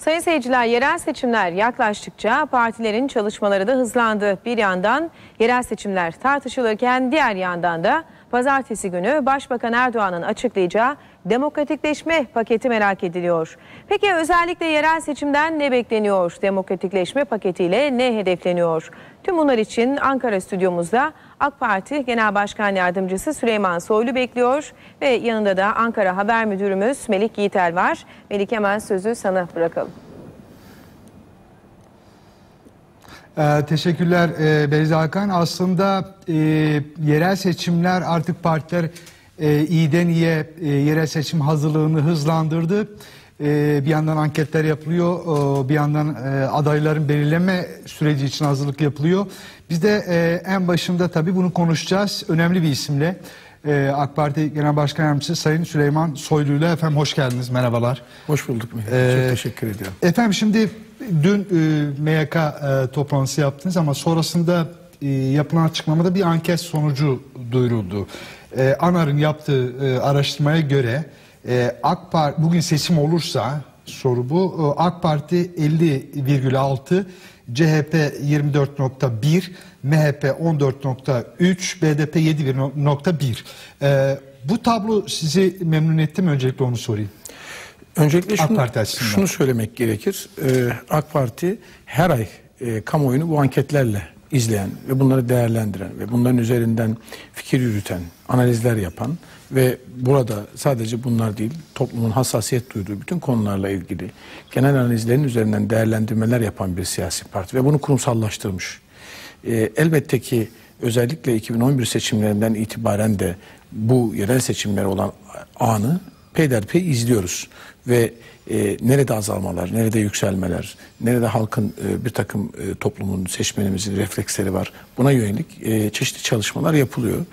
Sayın seyirciler yerel seçimler yaklaştıkça partilerin çalışmaları da hızlandı. Bir yandan yerel seçimler tartışılırken diğer yandan da pazartesi günü Başbakan Erdoğan'ın açıklayacağı demokratikleşme paketi merak ediliyor. Peki özellikle yerel seçimden ne bekleniyor? Demokratikleşme paketiyle ne hedefleniyor? Tüm bunlar için Ankara stüdyomuzda AK Parti Genel Başkan Yardımcısı Süleyman Soylu bekliyor ve yanında da Ankara Haber Müdürümüz Melik Yiğitel var. Melik hemen sözü sana bırakalım. Ee, teşekkürler e, Beyza Hakan. Aslında e, yerel seçimler artık partiler e, iyiden iyiye e, yerel seçim hazırlığını hızlandırdı. E, bir yandan anketler yapılıyor, bir yandan e, adayların belirleme süreci için hazırlık yapılıyor. Biz de e, en başında tabii bunu konuşacağız. Önemli bir isimle. E, AK Parti Genel Başkan Yardımcısı Sayın Süleyman Soylu ile efendim hoş geldiniz. Merhabalar. Hoş bulduk. Ee, Çok teşekkür ediyorum. Efendim şimdi dün e, MYK e, toplantısı yaptınız ama sonrasında e, yapılan açıklamada bir anket sonucu duyuruldu. E, ANAR'ın yaptığı e, araştırmaya göre e, AK Parti bugün seçim olursa soru bu. E, AK Parti 50,6, CHP 24.1, MHP 14.3, BDP 7.1. E, bu tablo sizi memnun etti mi? Öncelikle onu sorayım. Öncelikle AK şunu, Parti açısından. şunu söylemek gerekir. Ee, AK Parti her ay e, kamuoyunu bu anketlerle izleyen ve bunları değerlendiren ve bunların üzerinden fikir yürüten, analizler yapan ve burada sadece bunlar değil toplumun hassasiyet duyduğu bütün konularla ilgili genel analizlerin üzerinden değerlendirmeler yapan bir siyasi parti ve bunu kurumsallaştırmış. Ee, elbette ki özellikle 2011 seçimlerinden itibaren de bu yerel seçimler olan anı peyderpey izliyoruz ve e, nerede azalmalar, nerede yükselmeler, nerede halkın e, bir takım e, toplumun, seçmenimizin refleksleri var. Buna yönelik e, çeşitli çalışmalar yapılıyor.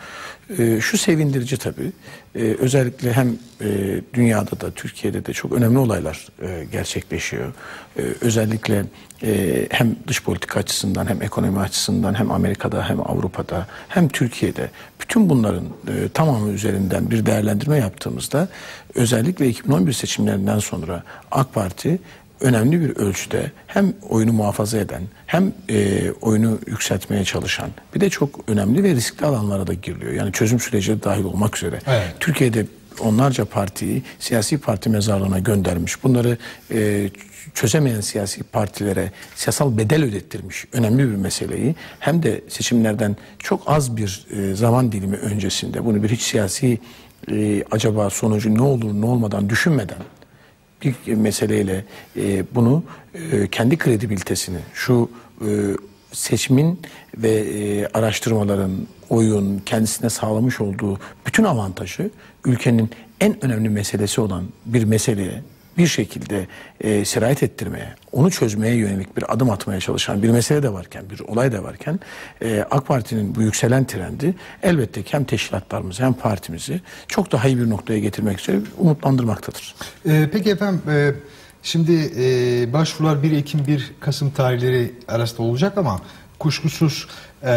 E, şu sevindirici tabii. E, özellikle hem e, dünyada da Türkiye'de de çok önemli olaylar e, gerçekleşiyor. E, özellikle e, hem dış politika açısından hem ekonomi açısından hem Amerika'da hem Avrupa'da hem Türkiye'de bütün bunların e, tamamı üzerinden bir değerlendirme yaptığımızda özellikle 2011 seçimlerinden sonra AK Parti önemli bir ölçüde hem oyunu muhafaza eden hem e, oyunu yükseltmeye çalışan bir de çok önemli ve riskli alanlara da giriliyor. Yani çözüm süreci dahil olmak üzere. Evet. Türkiye'de onlarca partiyi siyasi parti mezarlığına göndermiş. Bunları e, çözemeyen siyasi partilere siyasal bedel ödettirmiş önemli bir meseleyi hem de seçimlerden çok az bir e, zaman dilimi öncesinde bunu bir hiç siyasi e, acaba sonucu ne olur ne olmadan düşünmeden bir meseleyle e, bunu e, kendi kredibilitesini şu e, seçimin ve e, araştırmaların oyun kendisine sağlamış olduğu bütün avantajı ülkenin en önemli meselesi olan bir meseleye bir şekilde e, sirayet ettirmeye, onu çözmeye yönelik bir adım atmaya çalışan bir mesele de varken, bir olay da varken e, AK Parti'nin bu yükselen trendi elbette ki hem teşkilatlarımızı hem partimizi çok daha iyi bir noktaya getirmek üzere umutlandırmaktadır. Ee, peki efendim e, şimdi e, başvurular 1 Ekim 1 Kasım tarihleri arasında olacak ama kuşkusuz e,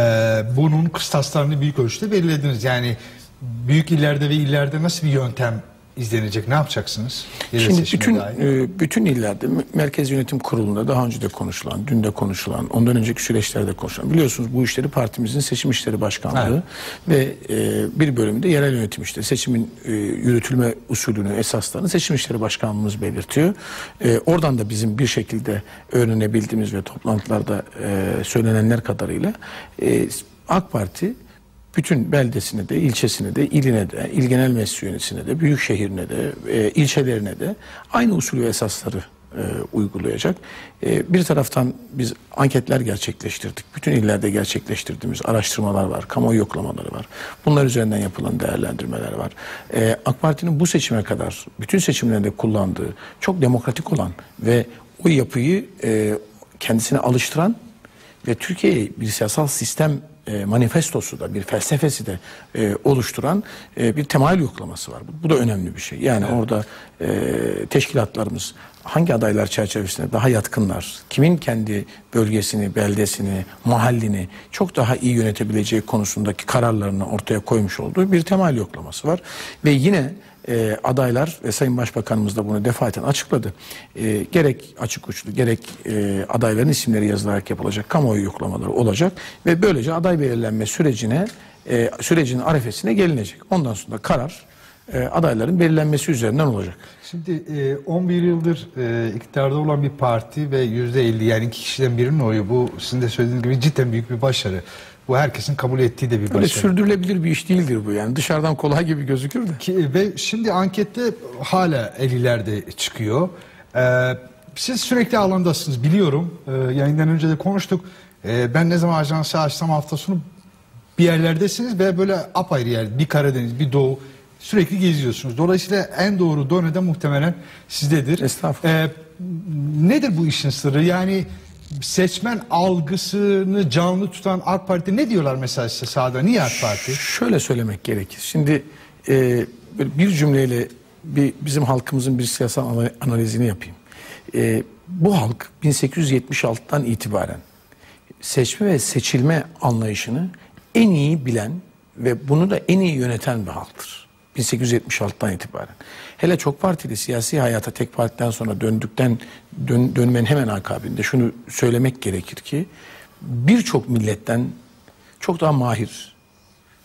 bunun kıstaslarını büyük ölçüde belirlediniz. Yani büyük illerde ve illerde nasıl bir yöntem izlenecek? Ne yapacaksınız? Yerel Şimdi bütün dair. e, bütün illerde me- Merkez Yönetim Kurulu'nda daha önce de konuşulan, dün de konuşulan, ondan önceki süreçlerde konuşulan. Biliyorsunuz bu işleri partimizin Seçim İşleri Başkanlığı ve e, bir bölümde yerel yönetim işte seçimin e, yürütülme usulünü, esaslarını Seçim İşleri Başkanlığımız belirtiyor. E, oradan da bizim bir şekilde öğrenebildiğimiz ve toplantılarda e, söylenenler kadarıyla e, AK Parti bütün beldesine de, ilçesine de, iline de, il genel meclis yöneticisine de, büyük şehrine de, e, ilçelerine de aynı usulü ve esasları e, uygulayacak. E, bir taraftan biz anketler gerçekleştirdik. Bütün illerde gerçekleştirdiğimiz araştırmalar var, kamuoyu yoklamaları var. Bunlar üzerinden yapılan değerlendirmeler var. E, AK Parti'nin bu seçime kadar bütün seçimlerinde kullandığı çok demokratik olan ve o yapıyı e, kendisine alıştıran ve Türkiye'yi bir siyasal sistem e, manifestosu da bir felsefesi de e, oluşturan e, bir temayül yoklaması var. Bu, bu da önemli bir şey. Yani orada e, teşkilatlarımız hangi adaylar çerçevesinde daha yatkınlar, kimin kendi bölgesini, beldesini, mahallini çok daha iyi yönetebileceği konusundaki kararlarını ortaya koymuş olduğu bir temayül yoklaması var. Ve yine e, adaylar ve Sayın Başbakanımız da bunu defaten açıkladı. E, gerek açık uçlu gerek e, adayların isimleri yazılarak yapılacak kamuoyu yoklamaları olacak ve böylece aday belirlenme sürecine e, sürecin arefesine gelinecek. Ondan sonra karar e, adayların belirlenmesi üzerinden olacak. Şimdi e, 11 yıldır e, iktidarda olan bir parti ve %50 yani iki kişiden birinin oyu bu sizin de söylediğiniz gibi cidden büyük bir başarı. Bu herkesin kabul ettiği de bir başarı. sürdürülebilir bir iş değildir bu yani. Dışarıdan kolay gibi gözükür de. Ki, ve şimdi ankette hala 50'lerde çıkıyor. Ee, siz sürekli alandasınız biliyorum. Ee, yayından önce de konuştuk. Ee, ben ne zaman ajansı açsam hafta sonu bir yerlerdesiniz ve böyle apayrı yer. Bir Karadeniz, bir Doğu sürekli geziyorsunuz. Dolayısıyla en doğru done de muhtemelen sizdedir. Estağfurullah. Ee, nedir bu işin sırrı? Yani seçmen algısını canlı tutan AK Parti ne diyorlar mesela size sahada? Niye AK Parti? Şöyle söylemek gerekir. Şimdi e, bir cümleyle bir bizim halkımızın bir siyasal ana- analizini yapayım. E, bu halk 1876'dan itibaren seçme ve seçilme anlayışını en iyi bilen ve bunu da en iyi yöneten bir halktır. 1876'dan itibaren. Hele çok partili siyasi hayata tek partiden sonra döndükten dön, dönmenin hemen akabinde şunu söylemek gerekir ki birçok milletten çok daha mahir,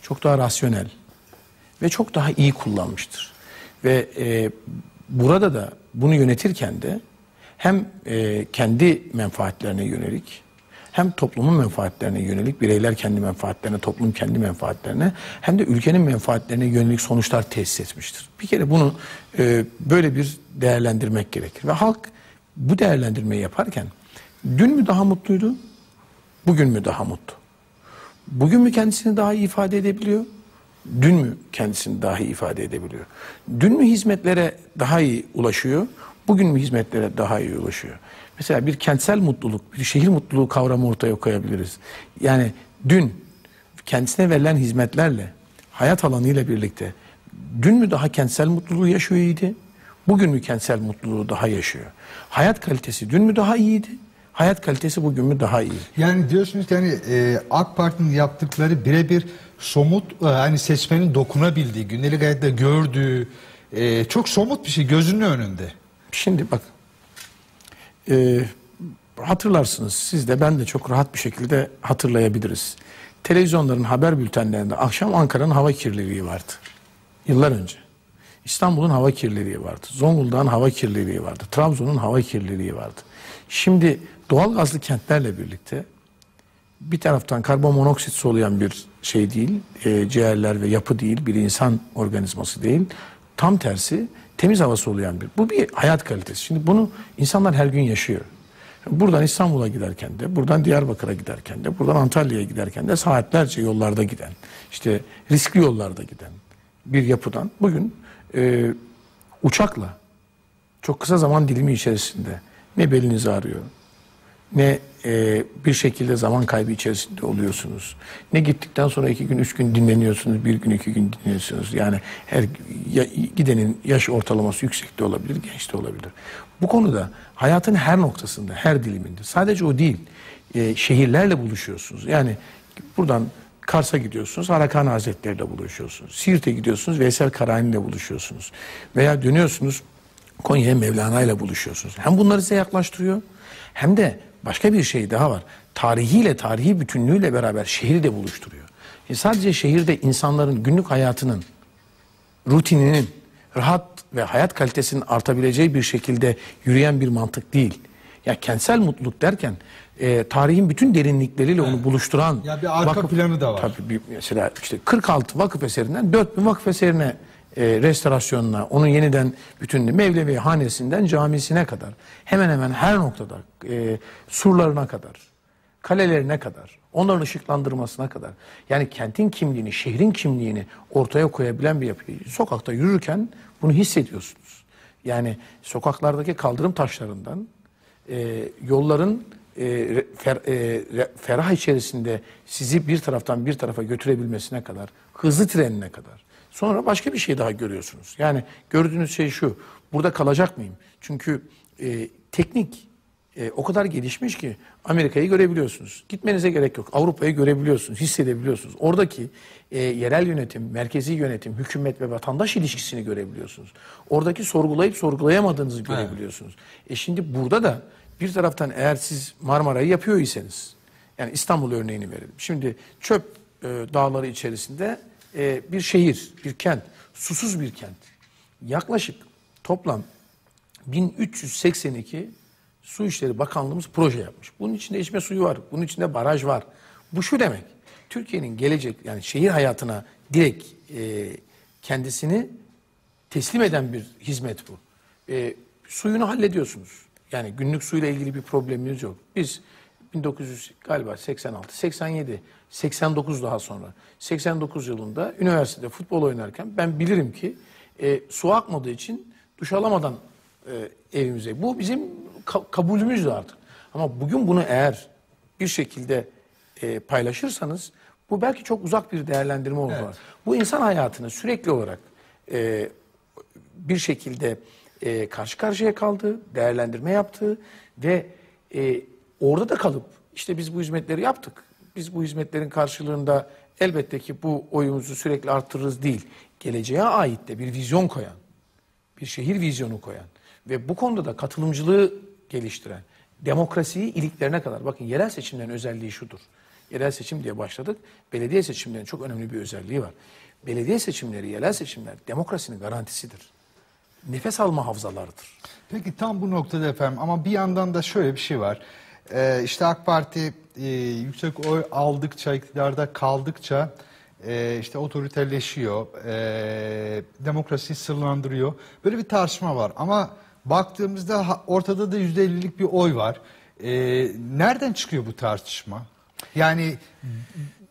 çok daha rasyonel ve çok daha iyi kullanmıştır. Ve e, burada da bunu yönetirken de hem e, kendi menfaatlerine yönelik hem toplumun menfaatlerine yönelik bireyler kendi menfaatlerine, toplum kendi menfaatlerine hem de ülkenin menfaatlerine yönelik sonuçlar tesis etmiştir. Bir kere bunu e, böyle bir değerlendirmek gerekir. Ve halk bu değerlendirmeyi yaparken dün mü daha mutluydu, bugün mü daha mutlu? Bugün mü kendisini daha iyi ifade edebiliyor? Dün mü kendisini daha iyi ifade edebiliyor? Dün mü hizmetlere daha iyi ulaşıyor? Bugün mü hizmetlere daha iyi ulaşıyor? Mesela bir kentsel mutluluk, bir şehir mutluluğu kavramı ortaya koyabiliriz. Yani dün kendisine verilen hizmetlerle, hayat alanıyla birlikte dün mü daha kentsel mutluluğu yaşıyor iyiydi? Bugün mü kentsel mutluluğu daha yaşıyor? Hayat kalitesi dün mü daha iyiydi? Hayat kalitesi bugün mü daha iyi? Yani diyorsunuz ki hani e, AK Parti'nin yaptıkları birebir somut e, hani seçmenin dokunabildiği, gündelik hayatta gördüğü e, çok somut bir şey gözünün önünde. Şimdi bak e, hatırlarsınız siz de ben de çok rahat bir şekilde hatırlayabiliriz. Televizyonların haber bültenlerinde akşam Ankara'nın hava kirliliği vardı. Yıllar önce. İstanbul'un hava kirliliği vardı. Zonguldak'ın hava kirliliği vardı. Trabzon'un hava kirliliği vardı. Şimdi doğal gazlı kentlerle birlikte bir taraftan karbon monoksit soluyan bir şey değil, e, ciğerler ve yapı değil, bir insan organizması değil. Tam tersi temiz hava soluyan bir. Bu bir hayat kalitesi. Şimdi bunu insanlar her gün yaşıyor. Buradan İstanbul'a giderken de, buradan Diyarbakır'a giderken de, buradan Antalya'ya giderken de saatlerce yollarda giden, işte riskli yollarda giden bir yapıdan bugün e, uçakla çok kısa zaman dilimi içerisinde ne beliniz ağrıyor, ne e, bir şekilde zaman kaybı içerisinde oluyorsunuz. Ne gittikten sonra iki gün, üç gün dinleniyorsunuz, bir gün, iki gün dinleniyorsunuz. Yani her ya, gidenin yaş ortalaması yüksek de olabilir, genç de olabilir. Bu konuda hayatın her noktasında, her diliminde, sadece o değil, e, şehirlerle buluşuyorsunuz. Yani buradan Kars'a gidiyorsunuz, Harakani Hazretleri ile buluşuyorsunuz. Siirt'e gidiyorsunuz, Veysel Karani buluşuyorsunuz. Veya dönüyorsunuz, Konya'ya Mevlana ile buluşuyorsunuz. Hem bunları size yaklaştırıyor, hem de başka bir şey daha var. Tarihiyle, tarihi bütünlüğüyle beraber şehri de buluşturuyor. E sadece şehirde insanların günlük hayatının, rutininin, rahat ve hayat kalitesinin artabileceği bir şekilde yürüyen bir mantık değil. Ya kentsel mutluluk derken e, tarihin bütün derinlikleriyle onu buluşturan Ya bir arka planı da var. Tabii bir, mesela işte 46 vakıf eserinden 4000 vakıf eserine e, restorasyonuna, onun yeniden bütünlüğü Mevlevi hanesinden camisine kadar hemen hemen her noktada e, surlarına kadar, kalelerine kadar, onların ışıklandırmasına kadar yani kentin kimliğini, şehrin kimliğini ortaya koyabilen bir yapıyı sokakta yürürken bunu hissediyorsunuz. Yani sokaklardaki kaldırım taşlarından e, yolların e, fer, e, ferah içerisinde sizi bir taraftan bir tarafa götürebilmesine kadar, hızlı trenine kadar. Sonra başka bir şey daha görüyorsunuz. Yani gördüğünüz şey şu, burada kalacak mıyım? Çünkü e, teknik e, o kadar gelişmiş ki Amerika'yı görebiliyorsunuz. Gitmenize gerek yok. Avrupa'yı görebiliyorsunuz, hissedebiliyorsunuz. Oradaki e, yerel yönetim, merkezi yönetim, hükümet ve vatandaş ilişkisini görebiliyorsunuz. Oradaki sorgulayıp sorgulayamadığınızı görebiliyorsunuz. E şimdi burada da bir taraftan eğer siz Marmara'yı yapıyor iseniz, yani İstanbul örneğini verelim. Şimdi çöp e, dağları içerisinde e, bir şehir, bir kent, susuz bir kent. Yaklaşık toplam 1382 Su İşleri Bakanlığımız proje yapmış. Bunun içinde içme suyu var, bunun içinde baraj var. Bu şu demek, Türkiye'nin gelecek yani şehir hayatına direkt e, kendisini teslim eden bir hizmet bu. E, suyunu hallediyorsunuz. Yani günlük suyla ilgili bir probleminiz yok. Biz 1900 galiba 86, 87, 89 daha sonra 89 yılında üniversitede futbol oynarken ben bilirim ki e, su akmadığı için duş alamadan e, evimize. Bu bizim ka- kabulümüzdü artık. Ama bugün bunu eğer bir şekilde e, paylaşırsanız bu belki çok uzak bir değerlendirme olur. Evet. Bu insan hayatını sürekli olarak e, bir şekilde e, karşı karşıya kaldı, değerlendirme yaptı ve e, orada da kalıp işte biz bu hizmetleri yaptık. Biz bu hizmetlerin karşılığında elbette ki bu oyumuzu sürekli arttırırız değil. Geleceğe ait de bir vizyon koyan, bir şehir vizyonu koyan ve bu konuda da katılımcılığı geliştiren, demokrasiyi iliklerine kadar. Bakın yerel seçimlerin özelliği şudur. Yerel seçim diye başladık. Belediye seçimlerinin çok önemli bir özelliği var. Belediye seçimleri, yerel seçimler demokrasinin garantisidir. Nefes alma havzalarıdır. Peki tam bu noktada efendim ama bir yandan da şöyle bir şey var. Ee, işte AK Parti e, yüksek oy aldıkça, iktidarda kaldıkça e, işte otoriterleşiyor, e, demokrasiyi sırlandırıyor. Böyle bir tartışma var ama baktığımızda ortada da %50'lik bir oy var. E, nereden çıkıyor bu tartışma? Yani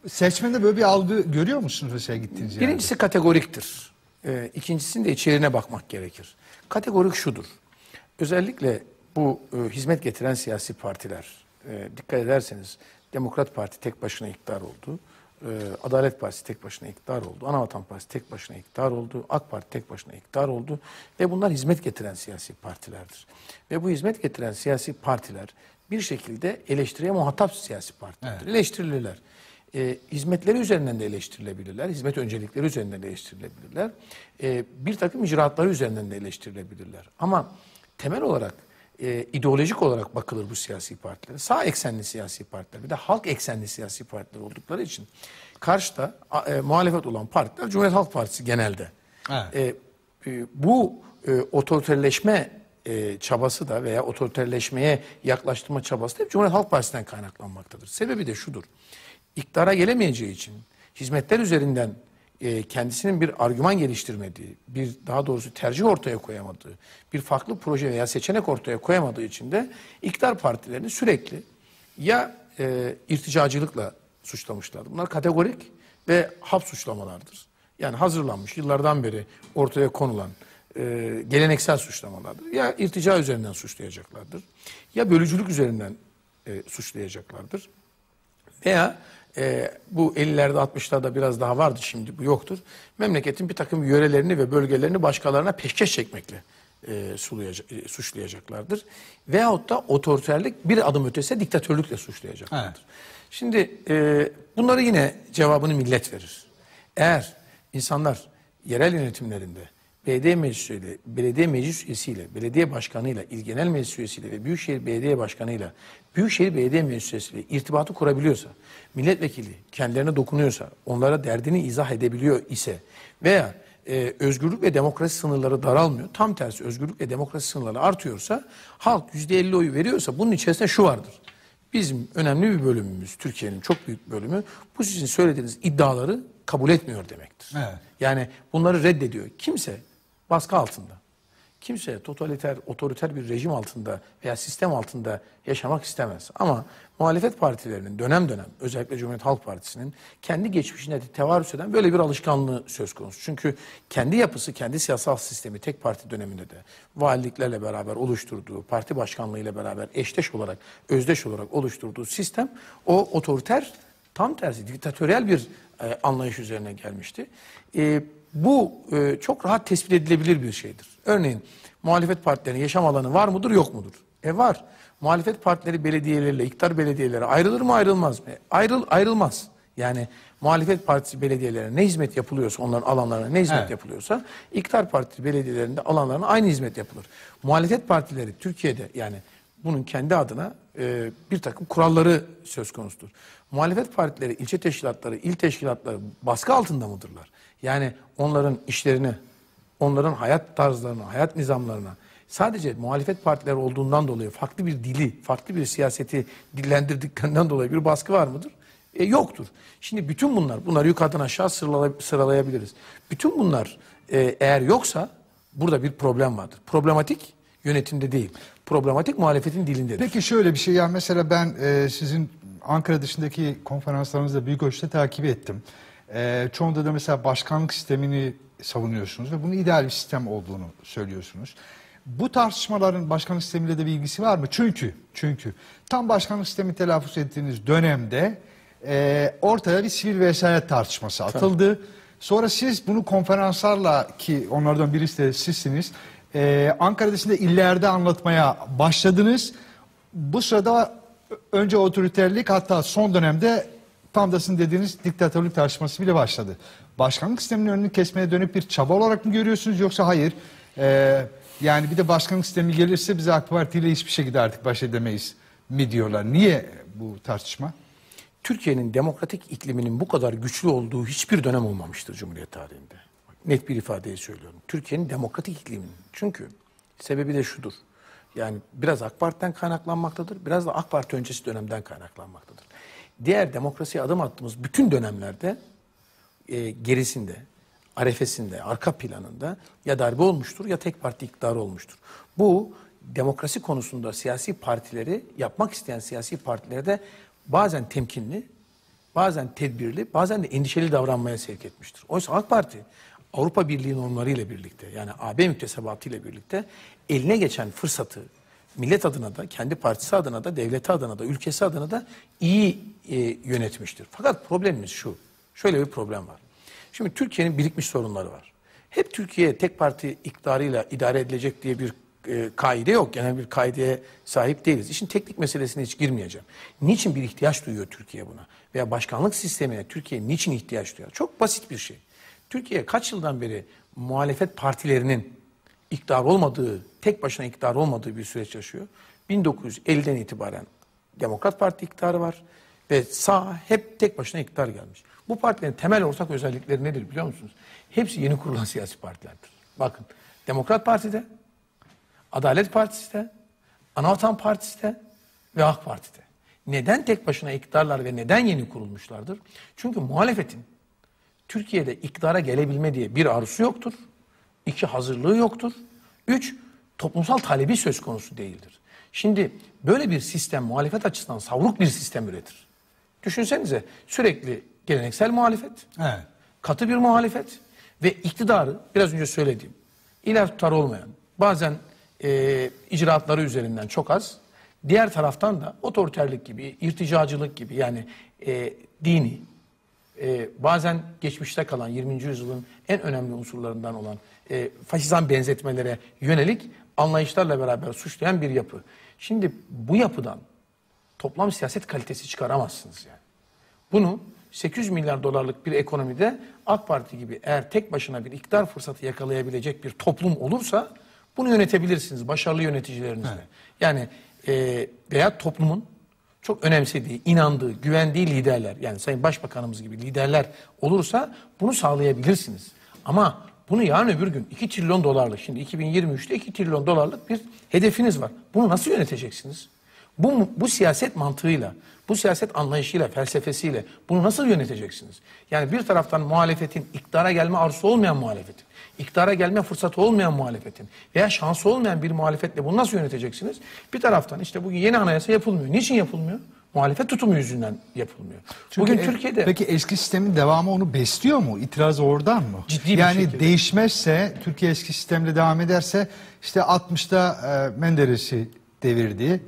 seçmende böyle bir algı görüyor musunuz mesela gittiğiniz yerde? Birincisi kategoriktir. İkincisinin de içeriğine bakmak gerekir. Kategorik şudur. Özellikle bu e, hizmet getiren siyasi partiler, e, dikkat ederseniz Demokrat Parti tek başına iktidar oldu. e, Adalet Partisi tek başına iktidar oldu. Anavatan Partisi tek başına iktidar oldu. AK Parti tek başına iktidar oldu. Ve bunlar hizmet getiren siyasi partilerdir. Ve bu hizmet getiren siyasi partiler bir şekilde eleştiriye muhatap siyasi partilerdir. Eleştirilirler. E, hizmetleri üzerinden de eleştirilebilirler. Hizmet öncelikleri üzerinden de eleştirilebilirler. E, bir takım icraatları üzerinden de eleştirilebilirler. Ama temel olarak e, ideolojik olarak bakılır bu siyasi partilere. Sağ eksenli siyasi partiler bir de halk eksenli siyasi partiler oldukları için karşıda e, muhalefet olan partiler Cumhuriyet Halk Partisi genelde. Evet. E, e, bu e, otoriterleşme e, çabası da veya otoriterleşmeye yaklaştırma çabası da hep Cumhuriyet Halk Partisi'nden kaynaklanmaktadır. Sebebi de şudur. İktidara gelemeyeceği için hizmetler üzerinden e, kendisinin bir argüman geliştirmediği, bir daha doğrusu tercih ortaya koyamadığı, bir farklı proje veya seçenek ortaya koyamadığı için de iktidar partilerini sürekli ya e, irticacılıkla suçlamışlardı. Bunlar kategorik ve hap suçlamalardır. Yani hazırlanmış yıllardan beri ortaya konulan e, geleneksel suçlamalardır. Ya irtica üzerinden suçlayacaklardır ya bölücülük üzerinden e, suçlayacaklardır. Veya e, bu 50'lerde 60'larda biraz daha vardı şimdi bu yoktur. Memleketin bir takım yörelerini ve bölgelerini başkalarına peşkeş çekmekle e, sulayacak- e, suçlayacaklardır. Veyahut da otoriterlik bir adım ötesi diktatörlükle suçlayacaklardır. Evet. Şimdi e, bunları yine cevabını millet verir. Eğer insanlar yerel yönetimlerinde belediye meclisiyle, belediye meclis üyesiyle, belediye başkanıyla, il genel meclis üyesiyle ve büyükşehir belediye başkanıyla, büyükşehir belediye meclis üyesiyle irtibatı kurabiliyorsa, milletvekili kendilerine dokunuyorsa, onlara derdini izah edebiliyor ise veya e, özgürlük ve demokrasi sınırları daralmıyor. Tam tersi özgürlük ve demokrasi sınırları artıyorsa, halk %50 oyu veriyorsa bunun içerisinde şu vardır. Bizim önemli bir bölümümüz, Türkiye'nin çok büyük bölümü bu sizin söylediğiniz iddiaları kabul etmiyor demektir. Evet. Yani bunları reddediyor. Kimse baskı altında, kimse totaliter, otoriter bir rejim altında veya sistem altında yaşamak istemez. Ama muhalefet partilerinin dönem dönem, özellikle Cumhuriyet Halk Partisi'nin kendi geçmişine tevarüs eden böyle bir alışkanlığı söz konusu. Çünkü kendi yapısı, kendi siyasal sistemi tek parti döneminde de valiliklerle beraber oluşturduğu, parti başkanlığıyla beraber eşdeş olarak, özdeş olarak oluşturduğu sistem o otoriter tam tersi diktatöryel bir e, anlayış üzerine gelmişti. E, bu e, çok rahat tespit edilebilir bir şeydir. Örneğin muhalefet partilerinin yaşam alanı var mıdır yok mudur? E var. Muhalefet partileri belediyeleriyle iktidar belediyeleri ayrılır mı ayrılmaz mı? Ayrıl ayrılmaz. Yani muhalefet partisi belediyelerine ne hizmet yapılıyorsa onların alanlarına ne hizmet Evet. yapılıyorsa iktidar partisi belediyelerinde alanlarına aynı hizmet yapılır. Muhalefet partileri Türkiye'de yani bunun kendi adına e, bir takım kuralları söz konusudur. Muhalefet partileri, ilçe teşkilatları, il teşkilatları baskı altında mıdırlar? Yani onların işlerini, onların hayat tarzlarına, hayat nizamlarına sadece muhalefet partileri olduğundan dolayı farklı bir dili, farklı bir siyaseti dillendirdiklerinden dolayı bir baskı var mıdır? E, yoktur. Şimdi bütün bunlar, bunları yukarıdan aşağı sıralay- sıralayabiliriz. Bütün bunlar e, eğer yoksa burada bir problem vardır. Problematik yönetimde değil. Problematik muhalefetin dilindedir. Peki şöyle bir şey ya mesela ben e, sizin Ankara dışındaki konferanslarınızı da büyük ölçüde takip ettim. E, çoğunda da mesela başkanlık sistemini savunuyorsunuz ve bunun ideal bir sistem olduğunu söylüyorsunuz. Bu tartışmaların başkanlık sistemiyle de bir ilgisi var mı? Çünkü çünkü tam başkanlık sistemi telaffuz ettiğiniz dönemde e, ortaya bir sivil vesayet tartışması atıldı. Sonra siz bunu konferanslarla ki onlardan birisi de sizsiniz. E, Ankara dışında illerde anlatmaya başladınız. Bu sırada önce otoriterlik hatta son dönemde tam da sizin dediğiniz diktatörlük tartışması bile başladı. Başkanlık sisteminin önünü kesmeye dönük bir çaba olarak mı görüyorsunuz yoksa hayır? e, yani bir de başkanlık sistemi gelirse biz AK Parti ile hiçbir şekilde artık baş edemeyiz mi diyorlar. Niye bu tartışma? Türkiye'nin demokratik ikliminin bu kadar güçlü olduğu hiçbir dönem olmamıştır Cumhuriyet tarihinde. Net bir ifadeyi söylüyorum. Türkiye'nin demokratik ikliminin. Çünkü sebebi de şudur. Yani biraz AK Parti'den kaynaklanmaktadır, biraz da AK Parti öncesi dönemden kaynaklanmaktadır. Diğer demokrasiye adım attığımız bütün dönemlerde e, gerisinde, arefesinde, arka planında ya darbe olmuştur ya tek parti iktidarı olmuştur. Bu demokrasi konusunda siyasi partileri, yapmak isteyen siyasi partilerde bazen temkinli, bazen tedbirli, bazen de endişeli davranmaya sevk etmiştir. Oysa AK Parti Avrupa Birliği normları ile birlikte yani AB müktesebatı ile birlikte eline geçen fırsatı millet adına da, kendi partisi adına da, devleti adına da, ülkesi adına da iyi e, yönetmiştir. Fakat problemimiz şu. Şöyle bir problem var. Şimdi Türkiye'nin birikmiş sorunları var. Hep Türkiye tek parti iktidarıyla idare edilecek diye bir e, kaide yok. Genel bir kaideye sahip değiliz. İşin teknik meselesine hiç girmeyeceğim. Niçin bir ihtiyaç duyuyor Türkiye buna? Veya başkanlık sistemine Türkiye niçin ihtiyaç duyuyor? Çok basit bir şey. Türkiye kaç yıldan beri muhalefet partilerinin iktidar olmadığı, tek başına iktidar olmadığı bir süreç yaşıyor. 1950'den itibaren Demokrat Parti iktidarı var ve sağ hep tek başına iktidar gelmiş. Bu partilerin temel ortak özellikleri nedir biliyor musunuz? Hepsi yeni kurulan siyasi partilerdir. Bakın Demokrat Parti'de, Adalet Partisi'de, Anavatan Partisi'de ve AK Parti'de. Neden tek başına iktidarlar ve neden yeni kurulmuşlardır? Çünkü muhalefetin Türkiye'de iktidara gelebilme diye bir arzusu yoktur. İki hazırlığı yoktur. Üç toplumsal talebi söz konusu değildir. Şimdi böyle bir sistem muhalefet açısından savruk bir sistem üretir. Düşünsenize sürekli geleneksel muhalefet, Evet. katı bir muhalefet ve iktidarı biraz önce söylediğim iler tutar olmayan bazen e, icraatları üzerinden çok az diğer taraftan da otoriterlik gibi irticacılık gibi yani e, dini e, bazen geçmişte kalan 20. yüzyılın en önemli unsurlarından olan e, faşizan benzetmelere yönelik anlayışlarla beraber suçlayan bir yapı. Şimdi bu yapıdan toplam siyaset kalitesi çıkaramazsınız yani. Bunu 800 milyar dolarlık bir ekonomide AK Parti gibi eğer tek başına bir iktidar fırsatı yakalayabilecek bir toplum olursa bunu yönetebilirsiniz başarılı yöneticilerinizle. Yani e, veya toplumun çok önemsediği, inandığı, güvendiği liderler yani Sayın Başbakanımız gibi liderler olursa bunu sağlayabilirsiniz. Ama bunu yarın öbür gün 2 trilyon dolarlık şimdi 2023'te 2 trilyon dolarlık bir hedefiniz var. Bunu nasıl yöneteceksiniz? Bu, bu siyaset mantığıyla, bu siyaset anlayışıyla, felsefesiyle bunu nasıl yöneteceksiniz? Yani bir taraftan muhalefetin, iktidara gelme arzusu olmayan muhalefetin, iktidara gelme fırsatı olmayan muhalefetin veya şansı olmayan bir muhalefetle bunu nasıl yöneteceksiniz? Bir taraftan işte bugün yeni anayasa yapılmıyor. Niçin yapılmıyor? Muhalefet tutumu yüzünden yapılmıyor. bugün e- Türkiye'de Peki eski sistemin devamı onu besliyor mu? İtiraz oradan mı? Ciddi bir yani şekilde. değişmezse, Türkiye eski sistemle devam ederse işte 60'ta e, Menderes'i devirdi.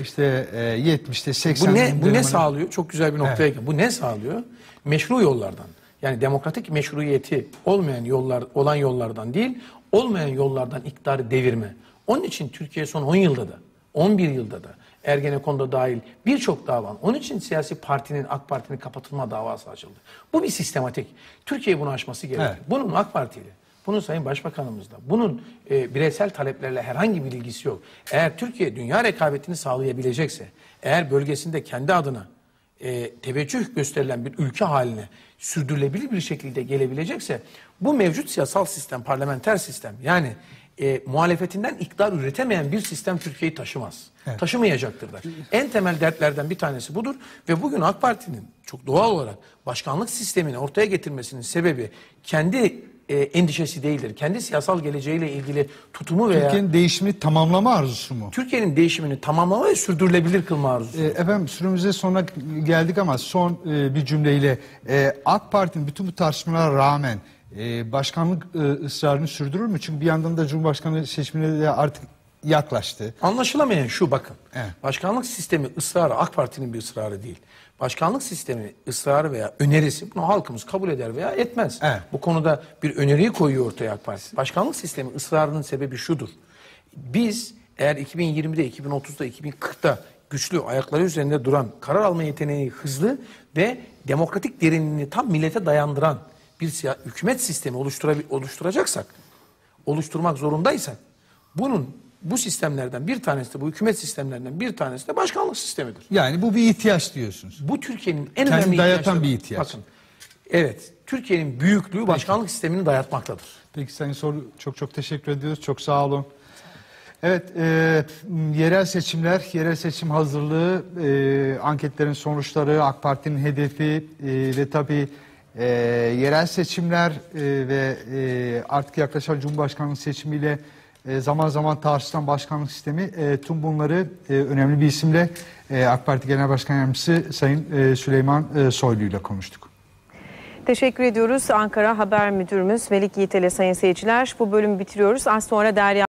İşte e, 70'te 80'de Bu ne bu ne sağlıyor? Çok güzel bir noktaya geldi. Bu ne sağlıyor? Meşru yollardan. Yani demokratik meşruiyeti olmayan yollar olan yollardan değil, olmayan yollardan iktidarı devirme. Onun için Türkiye son 10 yılda da 11 yılda da Ergenekon'da dahil birçok dava. Onun için siyasi partinin, AK Parti'nin kapatılma davası açıldı. Bu bir sistematik. Türkiye bunu aşması gerekir. Evet. Bunun AK Parti'yle, bunun Sayın Başbakanımızla, bunun e, bireysel taleplerle herhangi bir ilgisi yok. Eğer Türkiye dünya rekabetini sağlayabilecekse, eğer bölgesinde kendi adına e, teveccüh gösterilen bir ülke haline sürdürülebilir bir şekilde gelebilecekse bu mevcut siyasal sistem, parlamenter sistem yani e, muhalefetinden iktidar üretemeyen bir sistem Türkiye'yi taşımaz. Taşımayacaktır da. En temel dertlerden bir tanesi budur ve bugün AK Parti'nin çok doğal olarak başkanlık sistemini ortaya getirmesinin sebebi kendi e, endişesi değildir. Kendi siyasal geleceğiyle ilgili tutumu veya Türkiye'nin değişimi tamamlama arzusu mu? Türkiye'nin değişimini tamamlama ve sürdürülebilir kılma arzusu. E, Efendim süremize sonuna geldik ama son e, bir cümleyle e, AK Parti'nin bütün bu tartışmalara rağmen e, başkanlık e, ısrarını sürdürür mü? Çünkü bir yandan da Cumhurbaşkanı seçimine de artık yaklaştı. Anlaşılamayan şu bakın. Evet. Başkanlık sistemi ısrarı AK Parti'nin bir ısrarı değil. Başkanlık sistemi ısrarı veya önerisi bunu halkımız kabul eder veya etmez. Evet. Bu konuda bir öneriyi koyuyor ortaya AK Parti. Başkanlık sistemi ısrarının sebebi şudur. Biz eğer 2020'de, 2030'da, 2040'da güçlü ayakları üzerinde duran, karar alma yeteneği hızlı ve demokratik derinliğini tam millete dayandıran bir hükümet sistemi oluştura- oluşturacaksak, oluşturmak zorundaysak bunun bu sistemlerden bir tanesi de bu hükümet sistemlerinden bir tanesi de başkanlık sistemidir. Yani bu bir ihtiyaç diyorsunuz. Bu Türkiye'nin en Kendini önemli dayatan bir ihtiyaç. Bakın. Evet, Türkiye'nin büyüklüğü başkanlık sistemini dayatmaktadır. Peki Sayın Soru çok çok teşekkür ediyoruz. Çok sağ olun. Evet, e, yerel seçimler, yerel seçim hazırlığı, e, anketlerin sonuçları, AK Parti'nin hedefi e, ve tabii e, yerel seçimler e, ve e, artık yaklaşan Cumhurbaşkanlığı seçimiyle e, zaman zaman tartışılan başkanlık sistemi, e, tüm bunları e, önemli bir isimle e, AK Parti Genel Başkan Yardımcısı Sayın e, Süleyman e, Soylu ile konuştuk. Teşekkür ediyoruz Ankara Haber Müdürümüz Velik Yiğitel'e sayın seyirciler. Bu bölümü bitiriyoruz. Az sonra Derya